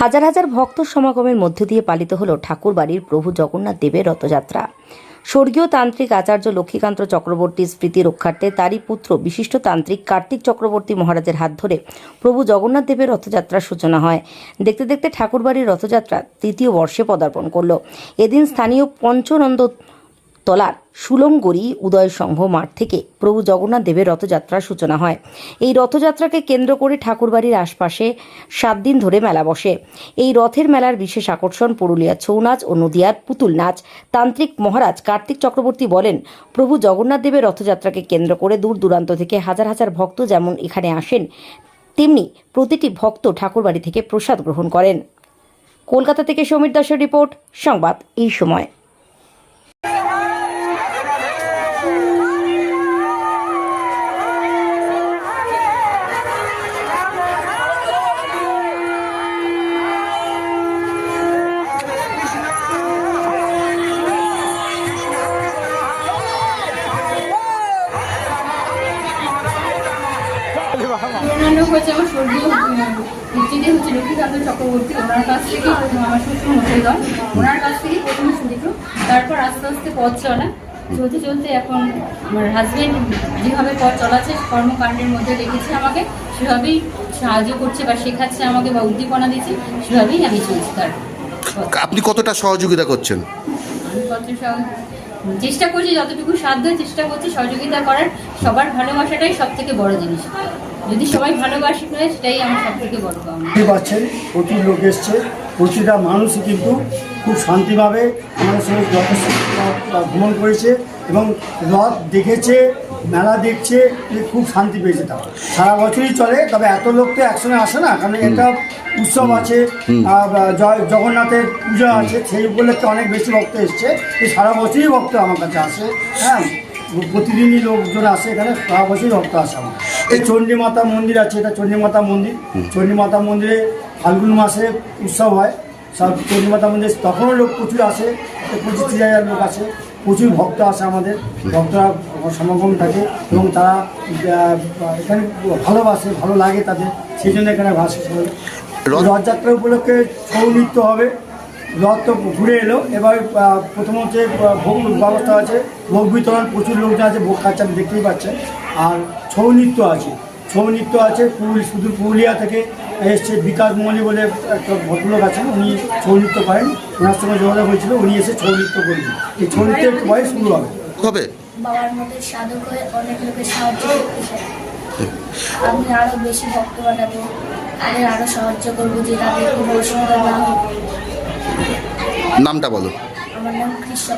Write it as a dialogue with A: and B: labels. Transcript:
A: হাজার হাজার ভক্ত সমাগমের মধ্য দিয়ে পালিত হল ঠাকুরবাড়ির প্রভু জগন্নাথ দেবের রথযাত্রা। স্বর্গীয় তান্ত্রিক আচার্য লক্ষ্মীকান্ত চক্রবর্তীর স্মৃতি রক্ষার্থে তারই পুত্র বিশিষ্ট তান্ত্রিক কার্তিক চক্রবর্তী মহারাজের হাত ধরে প্রভু জগন্নাথ দেবের রথযাত্রার সূচনা হয়। দেখতে দেখতে ঠাকুরবাড়ির রথযাত্রা তৃতীয় বর্ষে পদার্পণ করল। এদিন স্থানীয় পঞ্চনন্দ তলার সুলঙ্গরি উদয় সংঘ মাঠ থেকে প্রভু জগন্নাথ দেবের রথযাত্রার সূচনা হয়। এই রথযাত্রাকে কেন্দ্র করে ঠাকুরবাড়ির আশপাশে সাত দিন ধরে মেলা বসে। এই রথের মেলার বিশেষ আকর্ষণ পুরুলিয়া ছৌ নাচ ও নদিয়ার পুতুল নাচ। তান্ত্রিক মহারাজ কার্তিক চক্রবর্তী বলেন, প্রভু জগন্নাথ দেবের রথযাত্রাকে কেন্দ্র করে দূর দূরান্ত থেকে হাজার হাজার ভক্ত যেমন এখানে আসেন, তেমনি প্রতিটি ভক্ত ঠাকুরবাড়ি থেকে প্রসাদ গ্রহণ করেন। কলকাতা থেকে সমীর দাসের রিপোর্ট, সংবাদ এই সময়।
B: অন্যান্য হচ্ছে আমার স্বর্গীয় যিনি হচ্ছে লক্ষ্মীকান্ত চক্রবর্তী ওনার কাছ থেকে আমার শ্বশুর মশাইগণ ওনার কাছ থেকে প্রথমে শুরু তারপর আস্তে আস্তে পথ চলা। চলতে চলতে এখন আমার হাজবেন্ড যেভাবে পথ চলাচ্ছে কর্মকাণ্ডের মধ্যে রেখেছে আমাকে সেভাবেই সাহায্য করছে বা শেখাচ্ছে আমাকে বা উদ্দীপনা দিচ্ছে সেভাবেই আমি চলছি তার
C: আপনি কতটা সহযোগিতা করছেন?
B: আমি পত্র সহ- চেষ্টা করছি, যতটুকু সাধ্য চেষ্টা করছি সহযোগিতা করার। সবার ভালোবাসাটাই সব থেকে বড় জিনিস। যদি সবাই ভালোবাসি নয়, সেটাই আমার সব থেকে বড় পাওয়া
D: পাচ্ছেন প্রচুর লোক এসছে। প্রতিটা মানুষই কিন্তু খুব শান্তিভাবে আমাদের সঙ্গে যথেষ্ট ভ্রমণ করেছে। এবং রথ দেখেছে মেলা দেখছে খুব শান্তি পেয়েছে তারা। সারা বছরই চলে তবে এত লোক তো একসঙ্গে আসে না কারণ এটা উৎসব আছে জগন্নাথের পূজা আছে সেই উপলক্ষে অনেক বেশি ভক্ত এসছে। এই সারা বছরই ভক্ত আমার কাছে আসে হ্যাঁ? প্রতিদিনই লোকজন আসে এখানে সারা বছরই ভক্ত আসে আমার। এই চণ্ডী মাতা মন্দির আছে এটা চণ্ডী মাতা মন্দির। চণ্ডী মাতা মন্দিরে ফাল্গুন মাসে উৎসব হয়। সব চণ্ডী মাতা মন্দিরে তখনও লোক প্রচুর আসে পঁচিশ হাজার লোক আসে। প্রচুর ভক্ত আসে আমাদের ভক্তরা সমাগম থাকে এবং তারা এখানে ভালোবাসে ভালো লাগে তাদের সেই জন্য এখানে।
C: রথ-
D: রথযাত্রা উপলক্ষে ছৌ নৃত্য হবে রথ তো ঘুরে এলো এবার প্রথম হচ্ছে ভোগ ব্যবস্থা আছে ভোগ বিতরণ প্রচুর লোকজন আছে ভোগ খাচ্ছে আপনি দেখতেই পাচ্ছেন আর ছৌ নৃত্য আছে ছৌ নৃত্য আছে পুরুল শুধু পুরুলিয়া থেকে এসছে বিকাশ মৌলি বলে একটা ভদ্রলোক আছেন উনি ছৌ নৃত্য করেন। ওনার সঙ্গে যোগাযোগ হয়েছিল উনি এসে ছৌ নৃত্য করবেন এই ছৌ নৃত্যের পরে শুরু হবে।
C: হবে
E: বাবার মতো সাধক হয়ে অনেক লোকের সাহায্য করতে চাই আমি আরও বেশি ভক্ত বানাবো তাদের আরও সাহায্য করব যে তাদের কোনো অসুবিধা না হোক।
C: নামটা বলো।
E: আমার নাম কৃষ্ণ